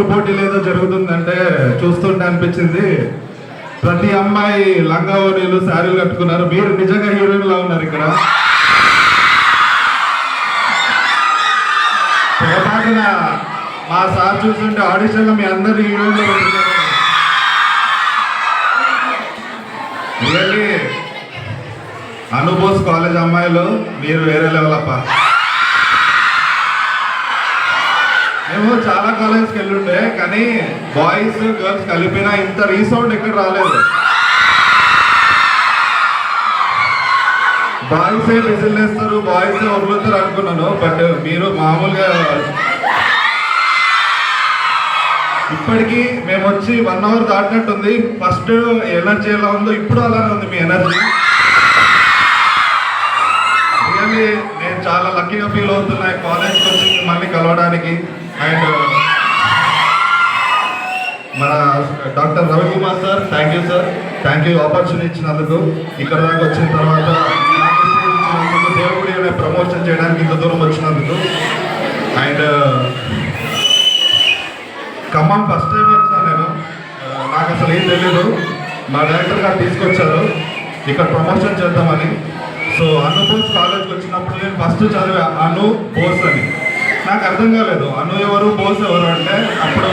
రంగుల పోటీలు ఏదో జరుగుతుందంటే చూస్తుంటే అనిపించింది. ప్రతి అమ్మాయి లంగా ఓనీలు శారీలు కట్టుకున్నారు. మీరు నిజంగా హీరోయిన్లా ఉన్నారు ఇక్కడ. పొరపాటున మా సార్ చూస్తుంటే ఆడిషన్లో మీ అందరు హీరోయిన్లు రియల్లీ అనుబోస్ కాలేజ్ అమ్మాయిలు. మీరు వేరే లెవెల్ అప్ప. మేము చాలా కాలేజ్కి వెళ్ళుండే కానీ బాయ్స్ గర్ల్స్ కలిపిన ఇంత రీసౌండ్ ఎక్కడ రాలేదు. బాయ్స్ ఏ విజిల్ వేస్తారు బాయ్స్ వదులుతారు అనుకున్నాను బట్ మీరు మామూలుగా ఇప్పటికీ మేము వచ్చి వన్ అవర్ దాటినట్టుంది. ఫస్ట్ ఎనర్జీ ఎలా ఉందో ఇప్పుడు అలానే ఉంది మీ ఎనర్జీ రియల్లీ నేను చాలా లక్కీగా ఫీల్ అవుతున్నా కాలేజ్కి వచ్చి మళ్ళీ కలవడానికి అండ్ మన doctor Ravikumar sir thank you sir thank you opportunity ఇచ్చినందుకు. ఇక్కడ దాకా వచ్చిన తర్వాత దేవుడి అనే ప్రమోషన్ చేయడానికి ఇంత దూరం వచ్చినందుకు. అండ్ ఖమ్మం ఫస్ట్ టైం వచ్చాను నేను. నాకు అసలు ఏం తెలియదు మా డైరెక్టర్ గారు తీసుకొచ్చారు. ఇక్కడ ప్రమోషన్ చేద్దామని. సో అను బోస్ కాలేజ్కి వచ్చినప్పుడు నేను ఫస్ట్ చదివా అను బోస్ అని. నాకు అర్థం కాలేదు. అను ఎవరు బోస్ ఎవరు అంటే అప్పుడు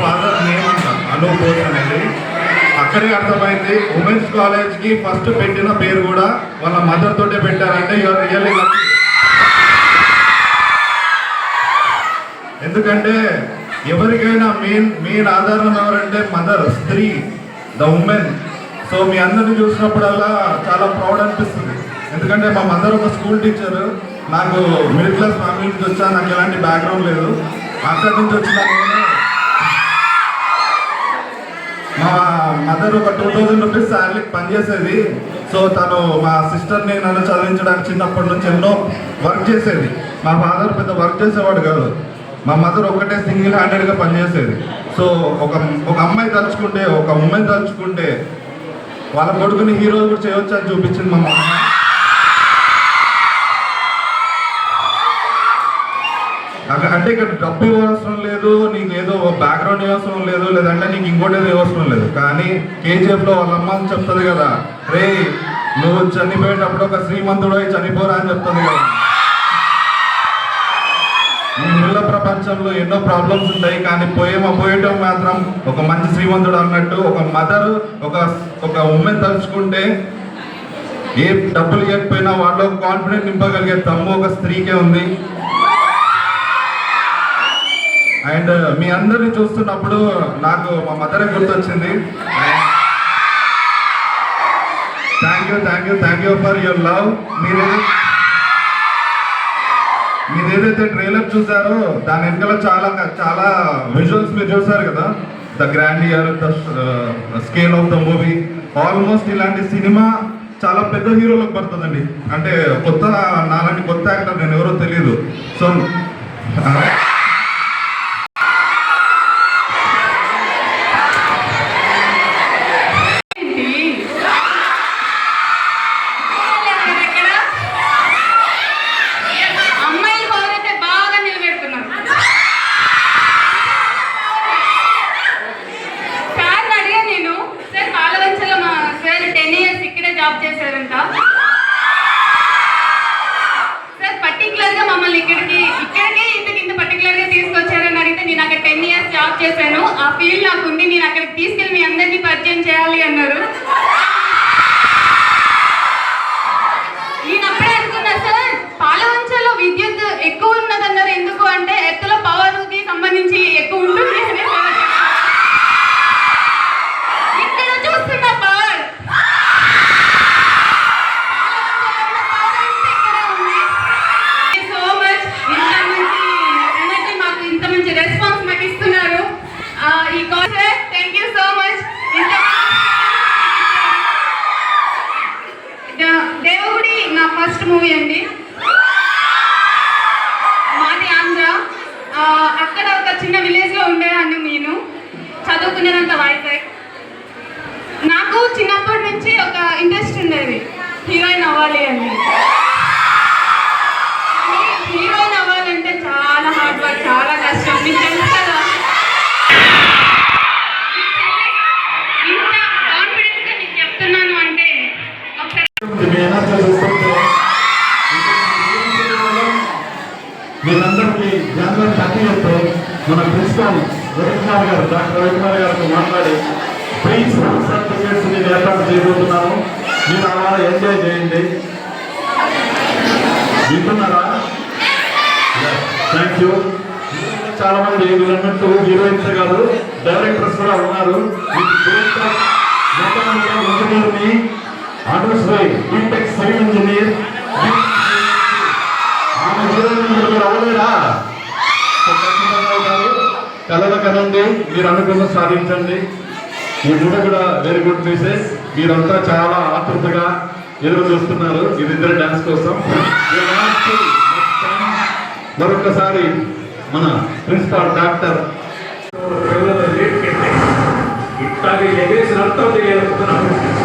ఫాదర్ నేమ్ అంట అను బోస్ అనేది. అక్కడే అర్థమైంది. ఉమెన్స్ కాలేజ్కి ఫస్ట్ పెట్టిన పేరు కూడా వాళ్ళ మదర్ తోటే పెట్టారంటే యువర్ రియల్లీ ఎందుకంటే ఎవరికైనా మెయిన్ మెయిన్ ఆధారం ఎవరంటే మదర్ స్త్రీ ద ఉమెన్ సో మీ అందరిని చూసినప్పుడల్లా చాలా ప్రౌడ్ అనిపిస్తుంది. ఎందుకంటే మా మదర్ ఒక స్కూల్ టీచర్ నాకు మిడిల్ క్లాస్ ఫ్యామిలీ నుంచి వచ్చా నాకు ఎలాంటి బ్యాక్గ్రౌండ్ లేదు. అక్కడి నుంచి వచ్చిన మా మదర్ ఒక టూ థౌజండ్ రూపీస్ శాలరీకి పనిచేసేది. సో తను మా సిస్టర్ని నన్ను చదివించడానికి చిన్నప్పటి నుంచి ఎన్నో వర్క్ చేసేది. మా ఫాదర్ పెద్ద వర్క్ చేసేవాడు కాదు. మా మదర్ ఒకటే సింగిల్ హ్యాండెడ్గా పనిచేసేది. సో ఒక ఒక అమ్మాయి తలుచుకుంటే ఒక ఉమెన్ తలుచుకుంటే వాళ్ళ కొడుకుని హీరో కూడా చేయొచ్చు అని చూపించింది మా మమ్మ అక్కడ- అంటే ఇక్కడ డబ్బు ఇవ్వవసరం లేదు నీకు ఏదో బ్యాక్గ్రౌండ్ ఇవ్వవసరం లేదు లేదంటే నీకు ఇంకోటి ఏదో ఇవ్వవసరం లేదు. కానీ కేజీఎఫ్లో వాళ్ళ అమ్మ చెప్తుంది కదా రే నువ్వు చనిపోయేటప్పుడు ఒక శ్రీమంతుడు అయి చనిపోరా అని చెప్తుంది కదా. ప్రపంచంలో ఎన్నో ప్రాబ్లమ్స్ ఉంటాయి కానీ పోయే పోయటం మాత్రం ఒక మంచి శ్రీమంతుడు అన్నట్టు ఒక మదర్ ఒక ఒక ఉమెన్ తలుచుకుంటే ఏ డబ్బులు ఇవ్వకపోయినా వాళ్ళు కాన్ఫిడెంట్ నింపగలిగే తమ్ము ఒక స్త్రీకే ఉంది. అండ్ మీ అందరిని చూస్తున్నప్పుడు నాకు మా మదరే గుర్తొచ్చింది. Thank you thank you thank you for your love మీరు మీరు ఏదైతే ట్రైలర్ చూసారో దాని వెనకాల చాలా చాలా విజువల్స్ మీరు చూసారు కదా? The grandeur the scale of the movie almost ఇలాంటి సినిమా చాలా పెద్ద హీరోలకు పడుతుందండి. అంటే కొత్త నాలాంటి కొత్త యాక్టర్ నేను ఎవరో తెలియదు సో అమ్మాయిలు బాగైతే బాగా నిలబెడుతున్నారు సార్ అడిగా నేను సార్ పాలవంచలో మా సార్ టెన్ ఇయర్స్ ఇక్కడే జాబ్ చేశారంట. సార్ పర్టికులర్గా మమ్మల్ని ఇక్కడికి ఇక్కడికే ఇంతకి ఇంత పర్టికులర్గా తీసుకొచ్చారని అడిగితే నేను అక్కడ టెన్ ఇయర్స్ జాబ్ చేశాను. ఆ ఫీల్డ్ నాకు ఉంది నేను అక్కడికి తీసుకెళ్ళి మీ అందరినీ పరిచయం చేయాలి అన్నారు. నేను అప్పుడే అనుకున్నా సార్ పాలవంచలో విద్యుత్ ఎక్కువ ఉన్నదన్నారు. ఎందుకు? అంటే ఎత్తుల పవర్కి సంబంధించి ఇంట్రెస్ట్ హీరోయిన్ అవ్వాలి అని హీరోయిన్ అవ్వాలంటే చాలా హార్డ్ వర్క్ చాలా కష్టం. మీకు తెలుసు కదా? చెప్తున్నాను అంటే మీరందరికీ జనరల్ మన గారు డాక్టర్ రవికుమార్ గారితో మాట్లాడి నేను ఏర్పాటు చేయబోతున్నాను. మీరు అలా ఎంజాయ్ చేయండి. వింటున్నారా? థ్యాంక్ యూ చాలా మంది మీరు హీరోయిన్స్ కాదు డైరెక్టర్స్ కూడా ఉన్నారు. ఇంజనీర్ని అనుశ్రీ బీటెక్ సివిల్ ఇంజనీర్ ఆమె హీరోయిన్ మీరు అవ్వలేరా కలల కనండి మీరు అనుకున్న సాధించండి. ఈ మూడు కూడా వెరీ గుడ్ పీసెస్ మీరంతా చాలా ఆతృతగా ఎదురు చూస్తున్నారు వీరిద్దరు డాన్స్ కోసం. మరొకసారి మన ప్రిన్సిపాల్ డాక్టర్ పిల్లలు ఇట్లాగే ఎగేసిన అర్థం తెలియాలనుకుంటున్నాను